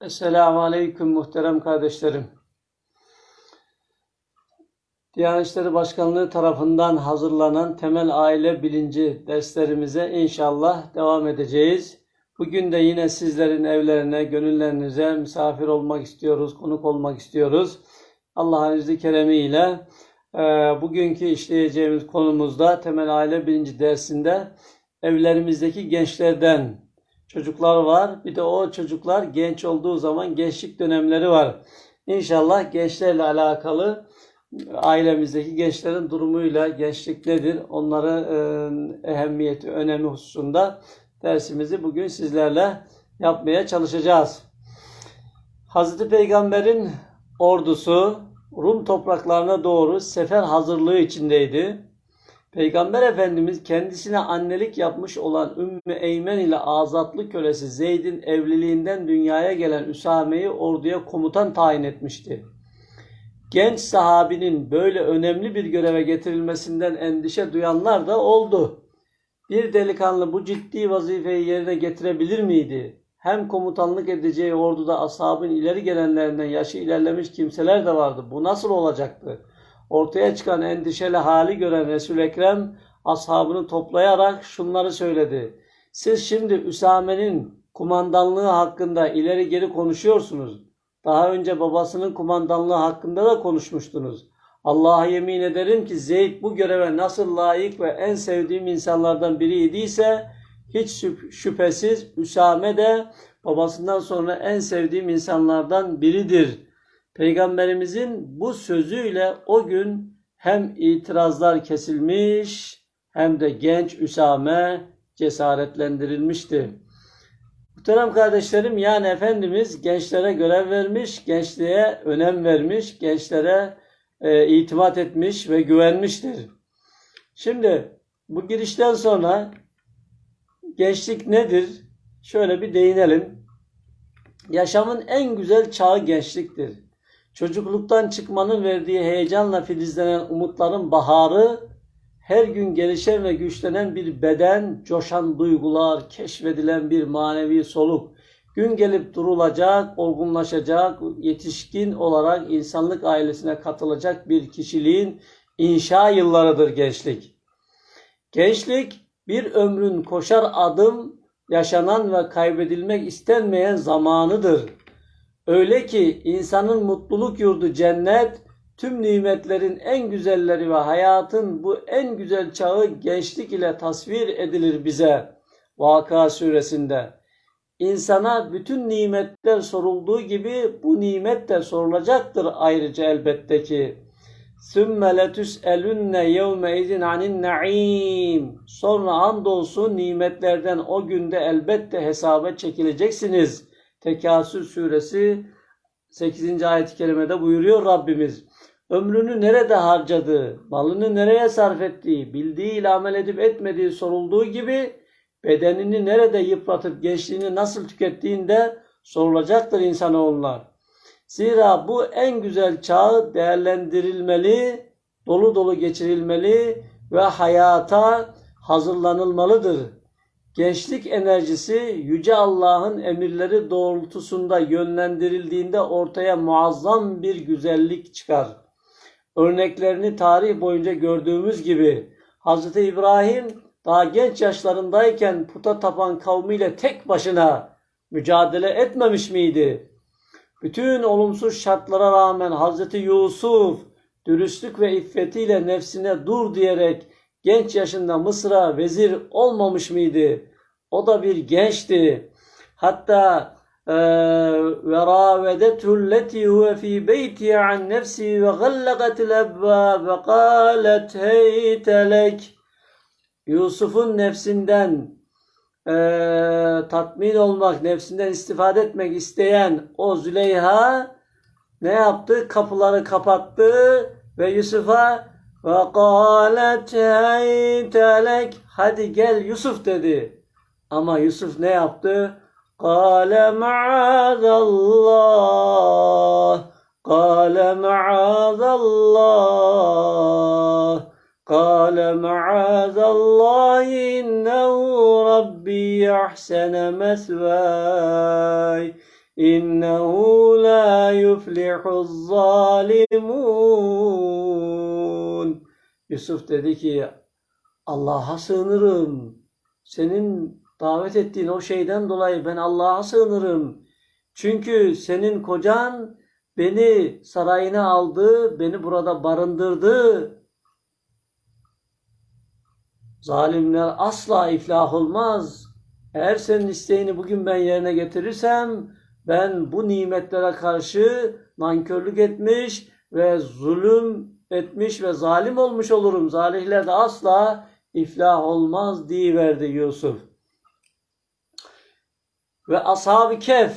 Esselamu Aleyküm muhterem kardeşlerim. Diyanet İşleri Başkanlığı tarafından hazırlanan temel aile bilinci derslerimize inşallah devam edeceğiz. Bugün de yine sizlerin evlerine, gönüllerinize misafir olmak istiyoruz, konuk olmak istiyoruz. Allah'ın izni keremiyle e, bugünkü işleyeceğimiz konumuzda temel aile bilinci dersinde evlerimizdeki gençlerden çocuklar var. Bir de o çocuklar genç olduğu zaman gençlik dönemleri var. İnşallah gençlerle alakalı ailemizdeki gençlerin durumuyla gençlik nedir? Onların e, ehemmiyeti, önemi hususunda dersimizi bugün sizlerle yapmaya çalışacağız. Hazreti Peygamber'in ordusu Rum topraklarına doğru sefer hazırlığı içindeydi. Peygamber Efendimiz kendisine annelik yapmış olan Ümmü Eymen ile azatlı kölesi Zeyd'in evliliğinden dünyaya gelen Üsame'yi orduya komutan tayin etmişti. Genç sahabinin böyle önemli bir göreve getirilmesinden endişe duyanlar da oldu. Bir delikanlı bu ciddi vazifeyi yerine getirebilir miydi? Hem komutanlık edeceği orduda ashabın ileri gelenlerinden yaşı ilerlemiş kimseler de vardı. Bu nasıl olacaktı? Ortaya çıkan endişeli hali gören Resul Ekrem ashabını toplayarak şunları söyledi. Siz şimdi Üsame'nin kumandanlığı hakkında ileri geri konuşuyorsunuz. Daha önce babasının kumandanlığı hakkında da konuşmuştunuz. Allah'a yemin ederim ki Zeyd bu göreve nasıl layık ve en sevdiğim insanlardan biri idiyse hiç şüphesiz Üsame de babasından sonra en sevdiğim insanlardan biridir. Peygamberimizin bu sözüyle o gün hem itirazlar kesilmiş hem de genç Üsame cesaretlendirilmişti. Muhterem kardeşlerim yani Efendimiz gençlere görev vermiş, gençliğe önem vermiş, gençlere e, itimat etmiş ve güvenmiştir. Şimdi bu girişten sonra gençlik nedir? Şöyle bir değinelim. Yaşamın en güzel çağı gençliktir. Çocukluktan çıkmanın verdiği heyecanla filizlenen umutların baharı, her gün gelişen ve güçlenen bir beden, coşan duygular, keşfedilen bir manevi soluk, gün gelip durulacak, olgunlaşacak, yetişkin olarak insanlık ailesine katılacak bir kişiliğin inşa yıllarıdır gençlik. Gençlik bir ömrün koşar adım, yaşanan ve kaybedilmek istenmeyen zamanıdır. Öyle ki insanın mutluluk yurdu cennet, tüm nimetlerin en güzelleri ve hayatın bu en güzel çağı gençlik ile tasvir edilir bize. Vaka suresinde. İnsana bütün nimetler sorulduğu gibi bu nimet de sorulacaktır ayrıca elbette ki. ثُمَّ لَتُسْأَلُنَّ يَوْمَئِذٍ عَنِ النَّعِيمِ Sonra andolsun nimetlerden o günde elbette hesaba çekileceksiniz. Tekasür suresi 8. ayet-i kerimede buyuruyor Rabbimiz. Ömrünü nerede harcadığı, malını nereye sarf ettiği, bildiği ile amel edip etmediği sorulduğu gibi bedenini nerede yıpratıp gençliğini nasıl tükettiğinde sorulacaktır insanoğullar. Zira bu en güzel çağı değerlendirilmeli, dolu dolu geçirilmeli ve hayata hazırlanılmalıdır. Gençlik enerjisi Yüce Allah'ın emirleri doğrultusunda yönlendirildiğinde ortaya muazzam bir güzellik çıkar. Örneklerini tarih boyunca gördüğümüz gibi Hz. İbrahim daha genç yaşlarındayken puta tapan kavmiyle tek başına mücadele etmemiş miydi? Bütün olumsuz şartlara rağmen Hz. Yusuf dürüstlük ve iffetiyle nefsine dur diyerek genç yaşında Mısır'a vezir olmamış mıydı? O da bir gençti. Hatta ve ravedethu lleti huve fi beyti an nefsi ve gallaqatil ebbab ve qalet heytelek Yusuf'un nefsinden e, tatmin olmak, nefsinden istifade etmek isteyen o Züleyha ne yaptı? Kapıları kapattı ve Yusuf'a ve kâlet heytelek hadi gel Yusuf dedi. Ama Yusuf ne yaptı? Kâle ma'azallah Kâle ma'azallah Kâle ma'azallah innehu rabbi ahsene mesvay innehu la yuflihuz zalimun. Yusuf dedi ki Allah'a sığınırım. Senin davet ettiğin o şeyden dolayı ben Allah'a sığınırım. Çünkü senin kocan beni sarayına aldı, beni burada barındırdı. Zalimler asla iflah olmaz. Eğer senin isteğini bugün ben yerine getirirsem ben bu nimetlere karşı nankörlük etmiş ve zulüm etmiş ve zalim olmuş olurum. Zalihler de asla iflah olmaz diyiverdi Yusuf. Ve Ashab-ı Kehf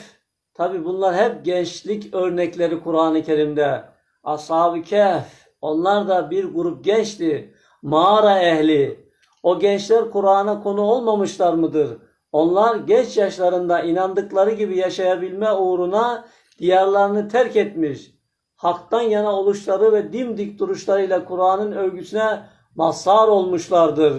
tabi bunlar hep gençlik örnekleri Kur'an-ı Kerim'de. Ashab-ı Kehf onlar da bir grup gençti. Mağara ehli. O gençler Kur'an'a konu olmamışlar mıdır? Onlar genç yaşlarında inandıkları gibi yaşayabilme uğruna diyarlarını terk etmiş. Hak'tan yana oluşları ve dimdik duruşlarıyla Kur'an'ın övgüsüne mazhar olmuşlardır.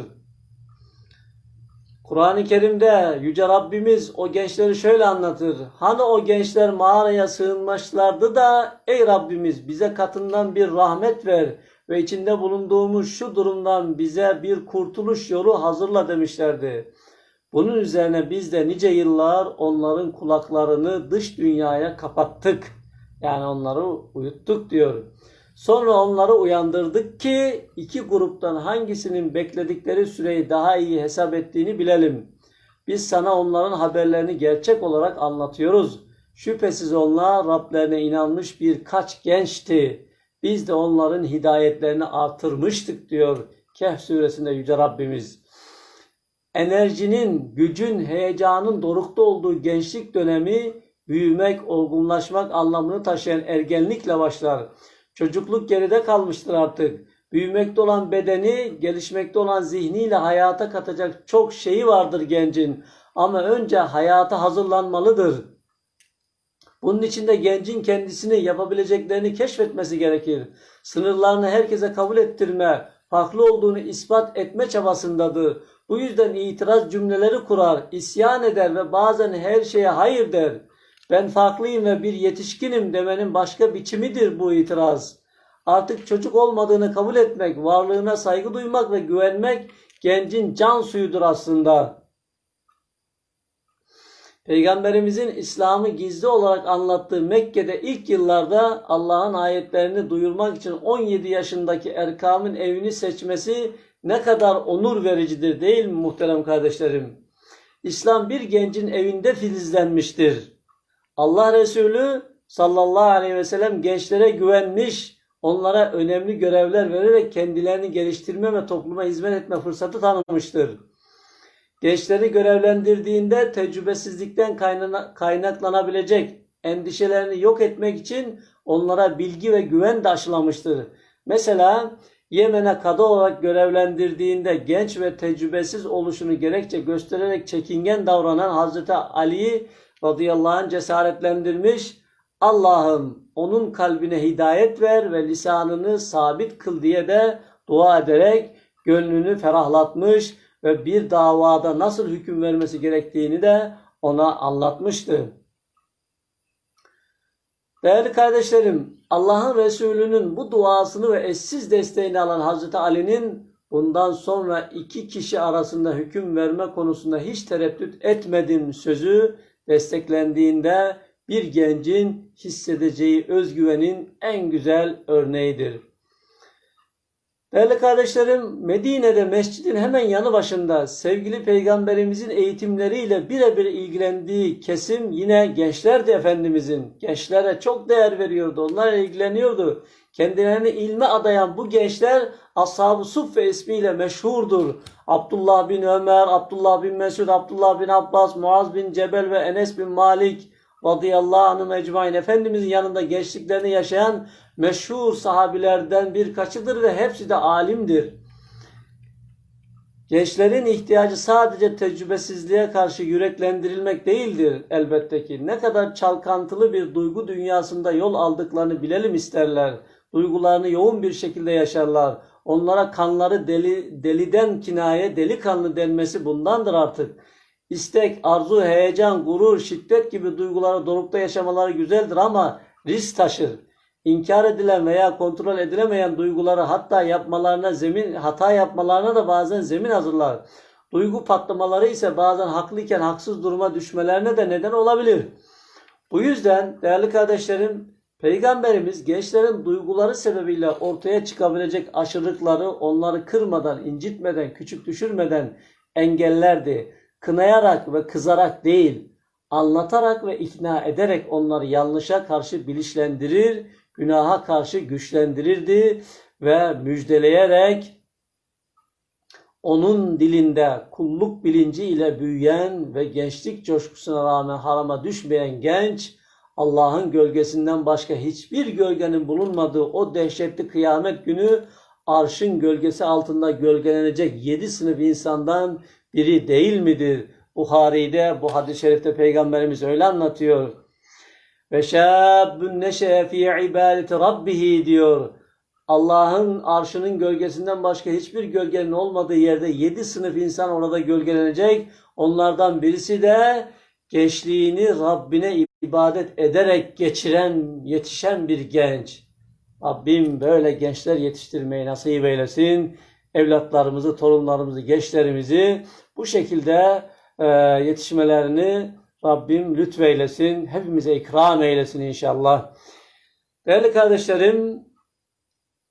Kur'an-ı Kerim'de Yüce Rabbimiz o gençleri şöyle anlatır. Hani o gençler mağaraya sığınmışlardı da ey Rabbimiz bize katından bir rahmet ver ve içinde bulunduğumuz şu durumdan bize bir kurtuluş yolu hazırla demişlerdi. Bunun üzerine biz de nice yıllar onların kulaklarını dış dünyaya kapattık. Yani onları uyuttuk diyor. Sonra onları uyandırdık ki iki gruptan hangisinin bekledikleri süreyi daha iyi hesap ettiğini bilelim. Biz sana onların haberlerini gerçek olarak anlatıyoruz. Şüphesiz onlar Rablerine inanmış birkaç gençti. Biz de onların hidayetlerini artırmıştık diyor Kehf suresinde Yüce Rabbimiz. Enerjinin, gücün, heyecanın dorukta olduğu gençlik dönemi büyümek, olgunlaşmak anlamını taşıyan ergenlikle başlar. Çocukluk geride kalmıştır artık. Büyümekte olan bedeni, gelişmekte olan zihniyle hayata katacak çok şeyi vardır gencin. Ama önce hayata hazırlanmalıdır. Bunun için de gencin kendisini yapabileceklerini keşfetmesi gerekir. Sınırlarını herkese kabul ettirme, farklı olduğunu ispat etme çabasındadır. Bu yüzden itiraz cümleleri kurar, isyan eder ve bazen her şeye hayır der. Ben farklıyım ve bir yetişkinim demenin başka biçimidir bu itiraz. Artık çocuk olmadığını kabul etmek, varlığına saygı duymak ve güvenmek gencin can suyudur aslında. Peygamberimizin İslam'ı gizli olarak anlattığı Mekke'de ilk yıllarda Allah'ın ayetlerini duyurmak için 17 yaşındaki Erkam'ın evini seçmesi ne kadar onur vericidir değil mi muhterem kardeşlerim? İslam bir gencin evinde filizlenmiştir. Allah Resulü sallallahu aleyhi ve sellem gençlere güvenmiş, onlara önemli görevler vererek kendilerini geliştirme ve topluma hizmet etme fırsatı tanımıştır. Gençleri görevlendirdiğinde tecrübesizlikten kaynaklanabilecek endişelerini yok etmek için onlara bilgi ve güven de aşılamıştır. Mesela Yemen'e kadı olarak görevlendirdiğinde genç ve tecrübesiz oluşunu gerekçe göstererek çekingen davranan Hazreti Ali'yi radıyallahu anh cesaretlendirmiş. Allah'ım onun kalbine hidayet ver ve lisanını sabit kıl diye de dua ederek gönlünü ferahlatmış ve bir davada nasıl hüküm vermesi gerektiğini de ona anlatmıştı. Değerli kardeşlerim, Allah'ın Resulü'nün bu duasını ve eşsiz desteğini alan Hazreti Ali'nin bundan sonra iki kişi arasında hüküm verme konusunda hiç tereddüt etmedim sözü desteklendiğinde bir gencin hissedeceği özgüvenin en güzel örneğidir. Değerli kardeşlerim, Medine'de mescidin hemen yanı başında sevgili peygamberimizin eğitimleriyle birebir ilgilendiği kesim yine gençlerdi Efendimizin. Gençlere çok değer veriyordu, onlarla ilgileniyordu. Kendilerini ilme adayan bu gençler Ashab-ı Suffe ismiyle meşhurdur. Abdullah bin Ömer, Abdullah bin Mesud, Abdullah bin Abbas, Muaz bin Cebel ve Enes bin Malik radıyallahu anhum ecmain Efendimizin yanında gençliklerini yaşayan meşhur sahabilerden birkaçıdır ve hepsi de alimdir. Gençlerin ihtiyacı sadece tecrübesizliğe karşı yüreklendirilmek değildir elbette ki. Ne kadar çalkantılı bir duygu dünyasında yol aldıklarını bilelim isterler. Duygularını yoğun bir şekilde yaşarlar. Onlara kanları deli, deliden kinaye delikanlı denmesi bundandır artık. İstek, arzu, heyecan, gurur, şiddet gibi duyguları dorukta yaşamaları güzeldir ama risk taşır. İnkar edilen veya kontrol edilemeyen duyguları hatta yapmalarına zemin, hata yapmalarına da bazen zemin hazırlar. Duygu patlamaları ise bazen haklıyken haksız duruma düşmelerine de neden olabilir. Bu yüzden değerli kardeşlerim Peygamberimiz gençlerin duyguları sebebiyle ortaya çıkabilecek aşırılıkları onları kırmadan, incitmeden, küçük düşürmeden engellerdi. Kınayarak ve kızarak değil, anlatarak ve ikna ederek onları yanlışa karşı bilinçlendirir, günaha karşı güçlendirirdi ve müjdeleyerek onun dilinde kulluk bilinci ile büyüyen ve gençlik coşkusuna rağmen harama düşmeyen genç, Allah'ın gölgesinden başka hiçbir gölgenin bulunmadığı o dehşetli kıyamet günü arşın gölgesi altında gölgelenecek yedi sınıf insandan biri değil midir? Buhari'de bu hadis-i şerifte peygamberimiz öyle anlatıyor. Ve şâbbün neşe'e fî ibadeti rabbihi diyor. Allah'ın arşının gölgesinden başka hiçbir gölgenin olmadığı yerde yedi sınıf insan orada gölgelenecek. Onlardan birisi de gençliğini Rabbine ibadet ederek geçiren, yetişen bir genç. Rabbim böyle gençler yetiştirmeyi nasip eylesin. Evlatlarımızı, torunlarımızı, gençlerimizi bu şekilde e, yetişmelerini Rabbim lütfeylesin. Hepimize ikram eylesin inşallah. Değerli kardeşlerim,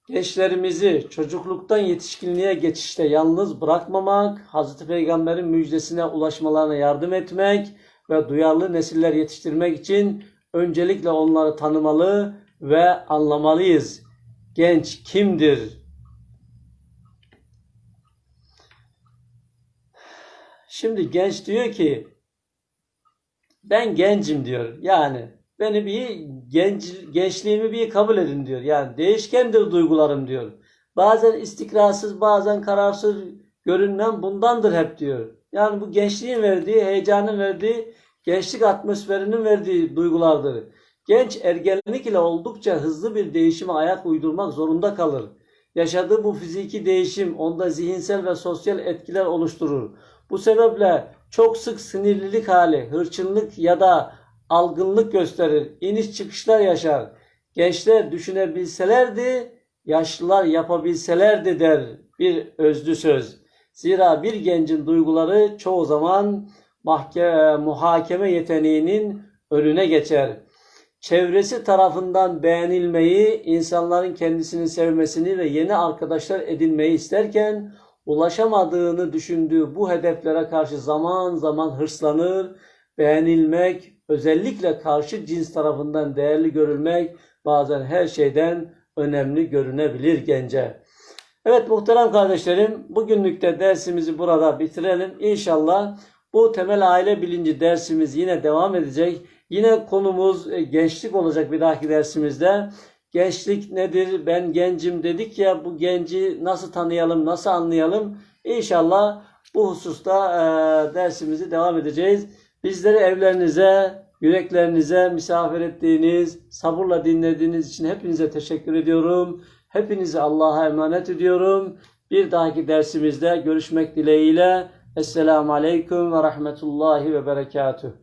gençlerimizi çocukluktan yetişkinliğe geçişte yalnız bırakmamak, Hazreti Peygamber'in müjdesine ulaşmalarına yardım etmek ve duyarlı nesiller yetiştirmek için öncelikle onları tanımalı ve anlamalıyız. Genç kimdir? Şimdi genç diyor ki ben gencim diyor. Yani beni bir genç gençliğimi bir kabul edin diyor. Yani değişkendir duygularım diyor. Bazen istikrarsız, bazen kararsız görünmem bundandır hep diyor. Yani bu gençliğin verdiği, heyecanın verdiği, gençlik atmosferinin verdiği duygulardır. Genç ergenlik ile oldukça hızlı bir değişime ayak uydurmak zorunda kalır. Yaşadığı bu fiziki değişim onda zihinsel ve sosyal etkiler oluşturur. Bu sebeple çok sık sinirlilik hali, hırçınlık ya da algınlık gösterir. İniş çıkışlar yaşar. Gençler düşünebilselerdi, yaşlılar yapabilselerdi der bir özlü söz. Zira bir gencin duyguları çoğu zaman mahke, muhakeme yeteneğinin önüne geçer. Çevresi tarafından beğenilmeyi, insanların kendisini sevmesini ve yeni arkadaşlar edinmeyi isterken ulaşamadığını düşündüğü bu hedeflere karşı zaman zaman hırslanır, beğenilmek, özellikle karşı cins tarafından değerli görülmek bazen her şeyden önemli görünebilir gence. Evet muhterem kardeşlerim bugünlük de dersimizi burada bitirelim. İnşallah bu temel aile bilinci dersimiz yine devam edecek. Yine konumuz e, gençlik olacak bir dahaki dersimizde. Gençlik nedir? Ben gencim dedik ya bu genci nasıl tanıyalım, nasıl anlayalım? İnşallah bu hususta e, dersimizi devam edeceğiz. Bizleri evlerinize, yüreklerinize misafir ettiğiniz, sabırla dinlediğiniz için hepinize teşekkür ediyorum. Hepinizi Allah'a emanet ediyorum. Bir dahaki dersimizde görüşmek dileğiyle. Esselamu Aleyküm ve Rahmetullahi ve Berekatuhu.